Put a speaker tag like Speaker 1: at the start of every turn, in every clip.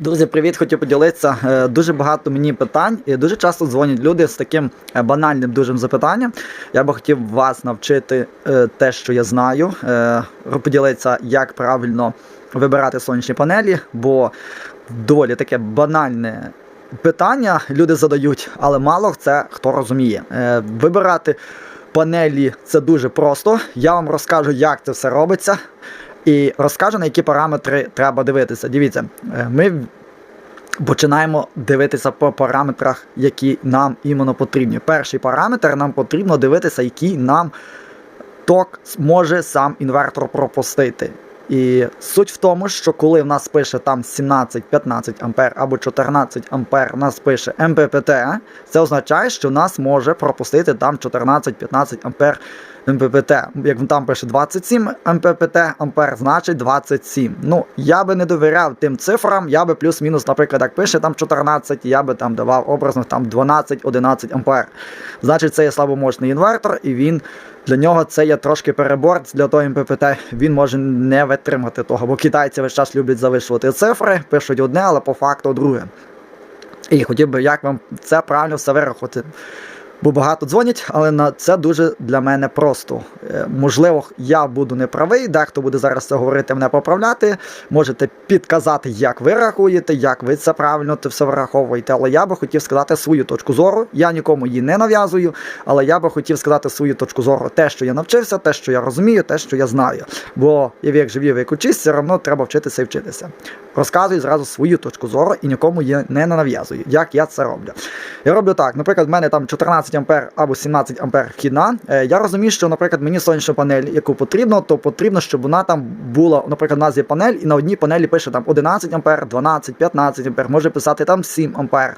Speaker 1: Друзі, привіт! Хотів поділитися. Е, Дуже багато мені питань, і дуже часто дзвонять люди з таким е, банальним дуже запитанням. Я би хотів вас навчити е, те, що я знаю, поділитися, як правильно вибирати сонячні панелі, бо доволі таке банальне питання люди задають, але мало це хто розуміє. Вибирати панелі це дуже просто. Я вам розкажу, як це все робиться. І розкажу, на які параметри треба дивитися. Дивіться, е, ми починаємо дивитися по параметрах, які нам іменно потрібні. Перший параметр нам потрібно дивитися, який нам ток може сам інвертор пропустити. І суть в тому, що коли в нас пише там 17-15 ампер або 14 ампер, нас пише МППТ, це означає, що в нас може пропустити там 14-15 ампер МППТ. Як там пише 27 МППТ ампер, значить 27. Ну, я би не довіряв тим цифрам, я би плюс-мінус, наприклад, як пише там 14, я би там давав образно там 12-11 ампер. Значить, це є слабомощний інвертор, і він для нього це є трошки перебор для того МППТ. Він може не витримати того, бо китайці весь час люблять завишувати цифри, пишуть одне, але по факту друге. І хотів би, як вам це правильно все вирахувати. Бо багато дзвонять, але на це дуже для мене просто. Е, Можливо, я буду неправий, дехто буде зараз це говорити, мене поправляти. Можете підказати, як ви рахуєте, як ви це правильно це все враховуєте. Але я би хотів сказати свою точку зору. Я нікому її не нав'язую, але я би хотів сказати свою точку зору. Те, що я навчився, те, що я розумію, те, що я знаю. Бо як живі, як учись, все одно треба вчитися і вчитися. Розказую зразу свою точку зору і нікому її не нав'язую, як я це роблю. Я роблю так, наприклад, в мене там 14 ампер або 17 ампер вхідна. Е, Я розумію, що, наприклад, мені сонячну панель, яку потрібно, то потрібно, щоб вона там була, наприклад, у нас є панель, і на одній панелі пише там 11 ампер, 12, 15 ампер, може писати там 7 ампер.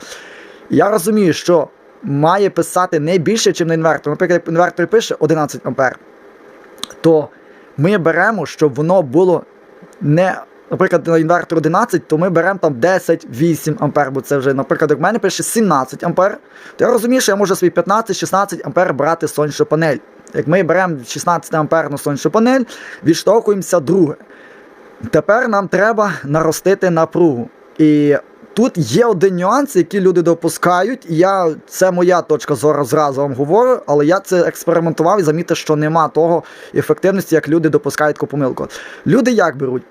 Speaker 1: Я розумію, що має писати не більше, ніж на інвертор. Наприклад, інвертор пише 11 ампер, то ми беремо, щоб воно було не. Наприклад, на інвертор 11, то ми беремо там 10-8 ампер, бо це вже, наприклад, як в мене пише 17 ампер, то я розумію, що я можу свій 15-16 ампер брати сонячну панель. Як ми беремо 16 амперну сонячну панель, відштовхуємося друге. Тепер нам треба наростити напругу. І тут є один нюанс, який люди допускають. І я, це моя точка зору зразу вам говорю, але я це експериментував і замітив, що нема того ефективності, як люди допускають таку помилку. Люди як беруть?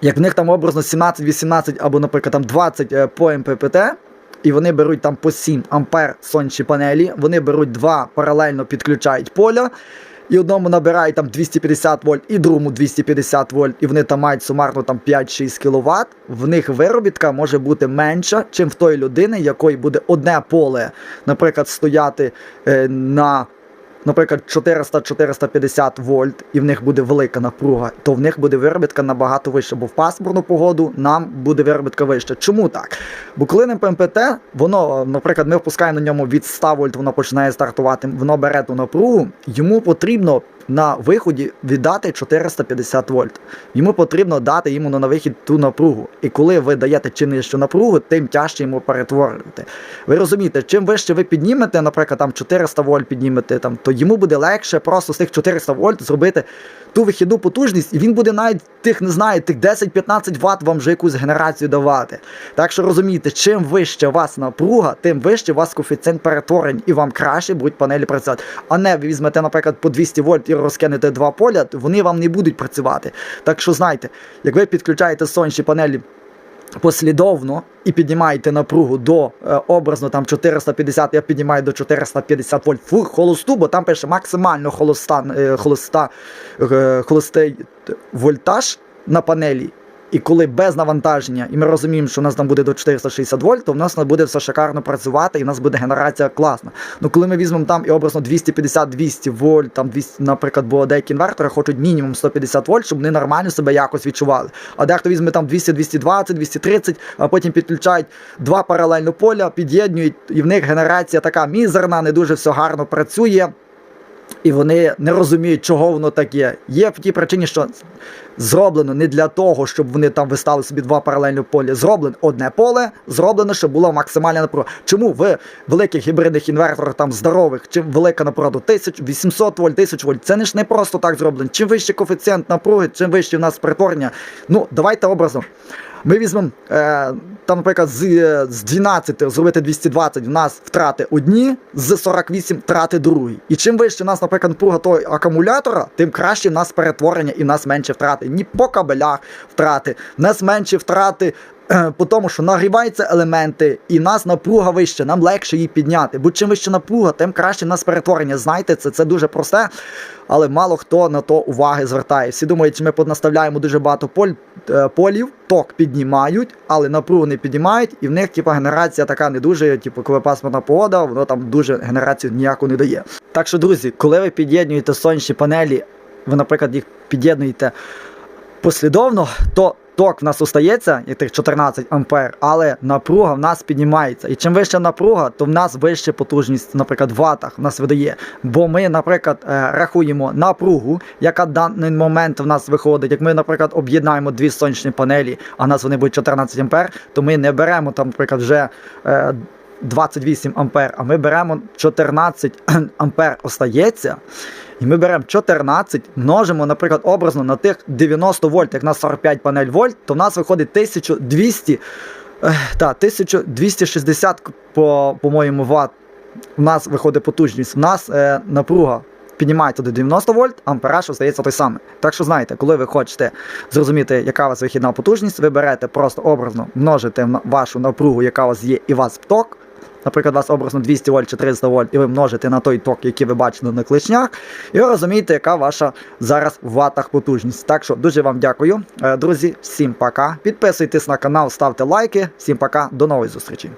Speaker 1: Як в них там образно 17-18 або, наприклад, там 20 е, по МППТ, і вони беруть там по 7 ампер сонячні панелі, вони беруть два паралельно підключають поля, і одному набирають там 250 вольт, і другому 250 вольт, і вони там мають сумарно там 5-6 кВт, в них виробітка може бути менша, чим в тої людини, якої буде одне поле, наприклад, стояти е, на наприклад, 400-450 вольт, і в них буде велика напруга, то в них буде виробітка набагато вища, бо в пасмурну погоду нам буде виробітка вища. Чому так? Бо коли на ПМПТ, воно, наприклад, ми впускаємо на ньому від 100 вольт, воно починає стартувати, воно бере ту напругу, йому потрібно на виході віддати 450 вольт. Йому потрібно дати йому на вихід ту напругу. І коли ви даєте чим нижчу напругу, тим тяжче йому перетворювати. Ви розумієте, чим вище ви піднімете, наприклад, там 400 вольт піднімете, там, то йому буде легше просто з тих 400 вольт зробити ту вихідну потужність, і він буде навіть тих, не знаю, тих 10-15 Вт вам вже якусь генерацію давати. Так що розумієте, чим вище у вас напруга, тим вище у вас коефіцієнт перетворень, і вам краще будуть панелі працювати. А не ви візьмете, наприклад, по 200 вольт і розкинете два поля, вони вам не будуть працювати. Так що знайте, як ви підключаєте сонячні панелі. Послідовно і піднімаєте напругу до е, образно там 450, я піднімаю до 450 вольт фур холосту, бо там пише максимально холоста, е, холоста, е, холостий вольтаж на панелі. І коли без навантаження, і ми розуміємо, що у нас там буде до 460 вольт, то в нас буде все шикарно працювати, і в нас буде генерація класна. Ну коли ми візьмемо там і образно 250-200 вольт, там 200, наприклад, бо деякі інвертори хочуть мінімум 150 вольт, щоб вони нормально себе якось відчували. А дехто візьме там 200-220, 230, а потім підключають два паралельно поля, під'єднують, і в них генерація така мізерна, не дуже все гарно працює. І вони не розуміють, чого воно таке. Є в тій причині, що зроблено не для того, щоб вони там вистали собі два паралельні полі. Зроблено одне поле, зроблено, щоб була максимальна напруга. Чому в великих гібридних інверторах там здорових, чим велика напруга до 1800 вольт, 1000 вольт, це не ж не просто так зроблено. Чим вищий коефіцієнт напруги, чим вище в нас перетворення. Ну, давайте образом. Ми візьмемо е, там, наприклад, з, е, з 12 зробити 220, в нас втрати одні, з 48 втрати другі. І чим вище у нас, наприклад, напруга того акумулятора, тим краще в нас перетворення і в нас менше втрати. Ні по кабелях втрати, в нас менші втрати. По тому, що нагріваються елементи, і нас напруга вища, нам легше її підняти. Бо чим вища напруга, тим краще в нас перетворення. Знаєте, це, це дуже просте, але мало хто на то уваги звертає. Всі думають, що ми понаставляємо дуже багато поль, е, полів, ток піднімають, але напругу не піднімають, і в них типу, генерація така не дуже, типу, коли пасмурна погода, воно там дуже генерацію ніяку не дає. Так що, друзі, коли ви під'єднуєте сонячні панелі, ви, наприклад, їх під'єднуєте послідовно, то ток в нас остається, і тих 14 ампер, але напруга в нас піднімається. І чим вища напруга, то в нас вища потужність, наприклад, в ватах в нас видає. Бо ми, наприклад, е, рахуємо напругу, яка в даний момент в нас виходить. Як ми, наприклад, об'єднаємо дві сонячні панелі, а в нас вони будуть 14 ампер, то ми не беремо там, наприклад, вже. е, 28 ампер, а ми беремо 14 ампер остається. І ми беремо 14, множимо, наприклад, образно на тих 90 вольт, як на 45 панель вольт, то в нас виходить 1200, е, та, 1260, по, по-моєму, ватт. У нас виходить потужність. У нас е, напруга піднімається до 90 вольт, ампераж остається той самий. Так що знаєте, коли ви хочете зрозуміти, яка у вас вихідна потужність, ви берете просто образно, множите вашу напругу, яка у вас є, і у вас ток. Наприклад, у вас образно 200 вольт чи 300 вольт, і ви множите на той ток, який ви бачите на кличнях, і ви розумієте, яка ваша зараз в ватах потужність. Так що дуже вам дякую, Е, друзі. Всім пока. Підписуйтесь на канал, ставте лайки. Всім пока, до нової зустрічі.